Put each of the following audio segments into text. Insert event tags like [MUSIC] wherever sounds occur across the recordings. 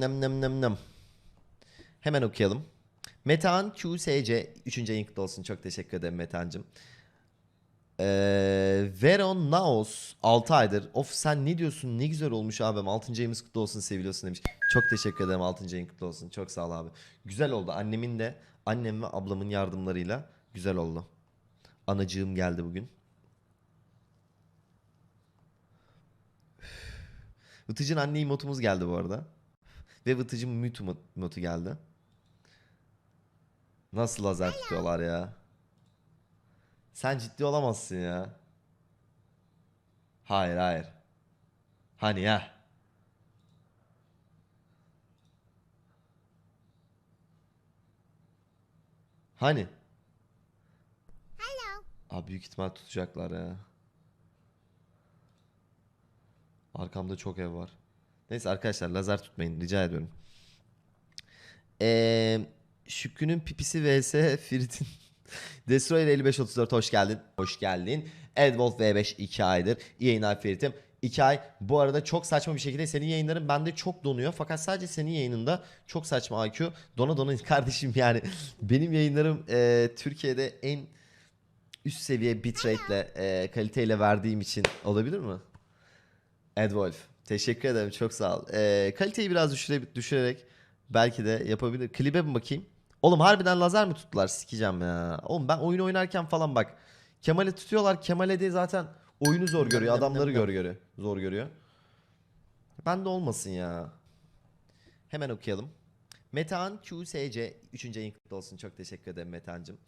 Nem nem nem nem. Hemen okuyalım. Metehan QSC 3. ayın kutlu olsun. Çok teşekkür ederim Metehan'cığım. Ee, Veron Naos 6 aydır. Of sen ne diyorsun? Ne güzel olmuş abim. 6. ayımız kutlu olsun seviliyorsun demiş. Çok teşekkür ederim 6. ayın kutlu olsun. Çok sağ ol abi. Güzel oldu. Annemin de annem ve ablamın yardımlarıyla güzel oldu. Anacığım geldi bugün. Vıtıcın anne emotumuz geldi bu arada. Ve Vıtıcın mütü emotu geldi. Nasıl lazer tutuyorlar ya? Sen ciddi olamazsın ya. Hayır hayır. Hani ya? Hani? Abi büyük ihtimal tutacaklar ya. Arkamda çok ev var. Neyse arkadaşlar lazer tutmayın rica ediyorum. Eee Şükrü'nün pipisi vs [LAUGHS] Ferit'in [LAUGHS] Destroyer 5534 hoş geldin. Hoş geldin. Edwolf V5 2 aydır. İyi yayınlar Ferit'im. 2 ay. Bu arada çok saçma bir şekilde senin yayınların bende çok donuyor. Fakat sadece senin yayınında çok saçma IQ. Dona dona [LAUGHS] kardeşim yani. Benim yayınlarım e, Türkiye'de en üst seviye bitrate'le e, kaliteyle verdiğim için olabilir mi? Edwolf. Teşekkür ederim. Çok sağ ol. E, kaliteyi biraz düşüre, düşürerek belki de yapabilir. Klibe mi bakayım? Oğlum harbiden lazer mi tuttular? Sikeceğim ya. Oğlum ben oyun oynarken falan bak. Kemal'i tutuyorlar. Kemal'e de zaten oyunu zor görüyor. Adamları gör görüyor. Zor görüyor. Ben de olmasın ya. Hemen okuyalım. Metehan QSC 3. ayın kutlu olsun. Çok teşekkür ederim Metehan'cığım.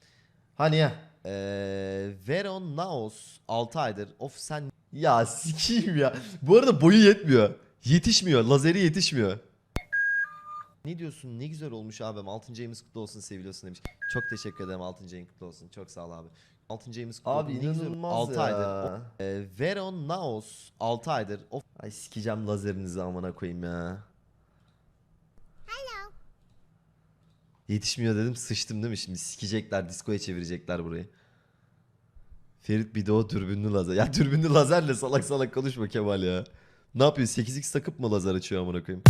Hani ya. Ee, Veron Naos 6 aydır. Of sen ya sikiyim ya. Bu arada boyu yetmiyor. Yetişmiyor. Lazeri yetişmiyor. Ne diyorsun? Ne güzel olmuş abim. 6. ayımız kutlu olsun seviliyorsun demiş. Çok teşekkür ederim 6. ayın kutlu olsun. Çok sağ ol abi. 6. ayımız kutlu Abi olsun. Ne güzel- inanılmaz Altı ya. aydır. O- Ee, Veron Naos 6 aydır. Of. Ay sikeceğim lazerinizi amına koyayım ya. Yetişmiyor dedim sıçtım değil mi? Şimdi sikecekler diskoya çevirecekler burayı. Ferit bir de o dürbünlü lazer. Ya dürbünlü lazerle salak salak konuşma Kemal ya. Ne yapıyor? 8x takıp mı lazer açıyor amına koyayım?